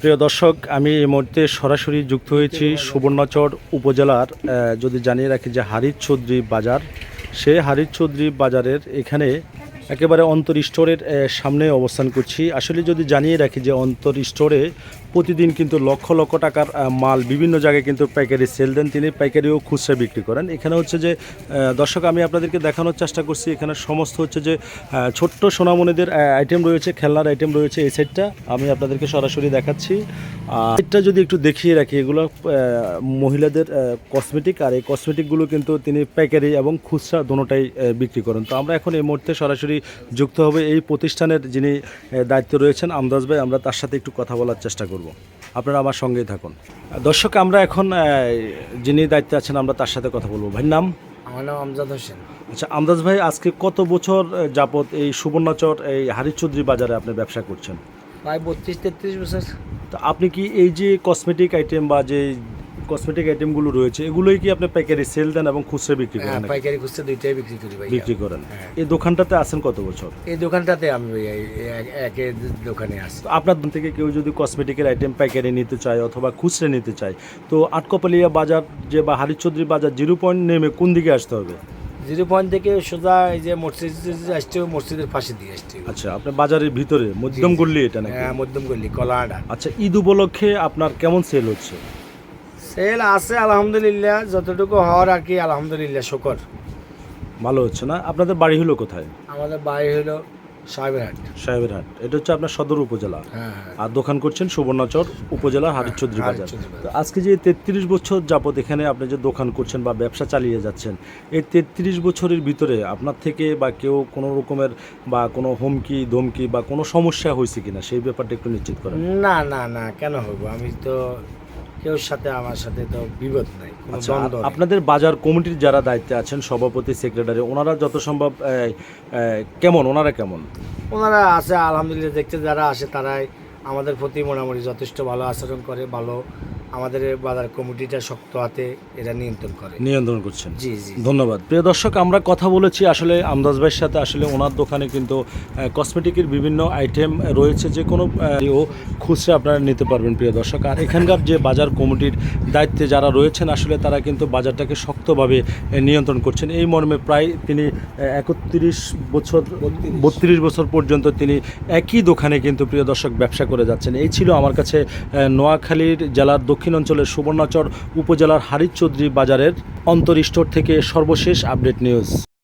প্রিয় দর্শক, আমি এই মুহূর্তে সরাসরি যুক্ত হয়েছি সুবর্ণচর উপজেলার যদি জানিয়ে রাখি যে হারিদ চৌধুরী বাজার। সেই হারিদ চৌধুরী বাজারের এখানে একেবারে অন্তর স্টোরের সামনে অবস্থান করছি। আসলে যদি জানিয়ে রাখি যে অন্তর স্টোরে প্রতিদিন কিন্তু লক্ষ লক্ষ টাকার মাল, বিভিন্ন জায়গায় কিন্তু পাইকারি সেল দেন। তিনি পাইকারিও খুচরা বিক্রি করেন। এখানে হচ্ছে যে দর্শক, আমি আপনাদেরকে দেখানোর চেষ্টা করছি, এখানে সমস্ত হচ্ছে যে ছোট্ট সোনামণিদের আইটেম রয়েছে, খেলনার আইটেম রয়েছে এই সেটটা আমি আপনাদেরকে সরাসরি দেখাচ্ছি। এটা যদি একটু দেখিয়ে রাখি, এগুলো মহিলাদের কসমেটিক আর এই কসমেটিকগুলো কিন্তু তিনি পাইকারি এবং খুচরা দোনোটাই বিক্রি করেন। তো আমরা এখন এই মুহূর্তে সরাসরি যুক্ত হবে এই প্রতিষ্ঠানের যিনি দায়িত্ব রয়েছেন আমদাজ ভাই আমরা তার সাথে একটু কথা বলার চেষ্টা করব। আপনারা আমার সঙ্গেই থাকুন। দর্শক আমরা এখন যিনি দায়িত্বে আছেন আমরা তার সাথে কথা বলব। ভাই নাম? আমার নাম আমজাদ হোসেন। আচ্ছা আমদাজ ভাই আজকে কত বছর যাবত এই সুবর্ণচর এই হারিচৌধুরী বাজারে আপনি ব্যবসা করছেন? প্রায় বত্রিশ তেত্রিশ বছর। তো আপনি কি এই যে কসমেটিক আইটেম বা যে কসমেটিক আইটেমগুলো রয়েছে এগুলোই কি আপনি পাইকারি সেল দেন এবং খুচরা বিক্রি হ্যাঁ করেন পাইকারি খুচরা দুইটাই বিক্রি করি ভাই বিক্রি করেন। হ্যাঁ। এই দোকানটাতে আছেন কত বছর? এই দোকানটাতে আমি এক- দোকানে আসি আপনার দোকান থেকে কেউ যদি কসমেটিকের আইটেম পাইকারি নিতে চায় অথবা খুচরা নিতে চায় তো আটকপালিয়া বাজার যে বা হারিচৌধুরী বাজার জিরো পয়েন্ট নেমে কোন দিকে আসতে হবে? জিরো পয়েন্ট থেকে সোজা এই যে মসজিদ আসছে মসজিদের পাশে দিয়ে আসছে আচ্ছা আপনার বাজারের ভিতরে মধ্যম গল্লি এটা নাকি? হ্যাঁ মধ্যম গল্লি কলাহাটা। আচ্ছা ঈদ উপলক্ষে আপনার কেমন সেল হচ্ছে? সেল আছে আলহামদুলিল্লাহ। যতটুকু হওয়ার আর কি আলহামদুলিল্লাহ শুকর। ভালো হচ্ছে না? আপনাদের বাড়ি হলো কোথায়? আমাদের বাড়ি হলো সাহেবেরহাট। সাহেবের হাট এটা হচ্ছে আপনার সদর উপজেলা। হ্যাঁ হ্যাঁ। আর দোকান করছেন সুবর্ণচর উপজেলার হারিচৌধুরী বাজার। তো আজকে যে তেত্রিশ বছর যাবত এখানে আপনি যে দোকান করছেন বা ব্যবসা চালিয়ে যাচ্ছেন এই তেত্রিশ বছরের ভিতরে আপনার থেকে বা কেউ কোনো রকমের বা কোনো হুমকি ধমকি বা কোনো সমস্যা হয়েছে কিনা? সেই ব্যাপারটা একটু নিশ্চিত করেন। না না না। কেন হইব আমি তো কেউ সাথে আমার সাথে তো বিপদ নাই আচ্ছা নেই। আপনাদের বাজার কমিটির যারা দায়িত্বে আছেন সভাপতি সেক্রেটারি ওনারা যত সম্ভব কেমন ওনারা কেমন ওনারা আছে আলহামদুলিল্লাহ দেখতে যারা আসে তারাই আমাদের প্রতি মোটামুটি যথেষ্ট ভালো আচরণ করে ভালো আমাদের বাজার কমিটিটা শক্ত হাতে এরা নিয়ন্ত্রণ করে। নিয়ন্ত্রণ করছেন। জি জি ধন্যবাদ। প্রিয় দর্শক আমরা কথা বলেছি আসলে আমদাজ ভাইয়ের সাথে। আসলে ওনার দোকানে কিন্তু কসমেটিকের বিভিন্ন আইটেম রয়েছে। যে কোনো ও খুচরা আপনারা নিতে পারবেন প্রিয় দর্শক। আর এখানকার যে বাজার কমিটির দায়িত্বে যারা রয়েছেন আসলে তারা কিন্তু বাজারটাকে শক্তভাবে নিয়ন্ত্রণ করছেন। এই মর্মে প্রায় তিনি একত্রিশ বছর বত্রিশ। বছর পর্যন্ত তিনি একই দোকানে কিন্তু প্রিয় দর্শক ব্যবসা করে যাচ্ছেন। এই ছিল আমার কাছে নোয়াখালীর জেলার দক্ষিণ অঞ্চলের সুবর্ণচর উপজেলার হারিচ চৌধুরী বাজারের অন্তর স্টোর থেকে সর্বশেষ আপডেট নিউজ।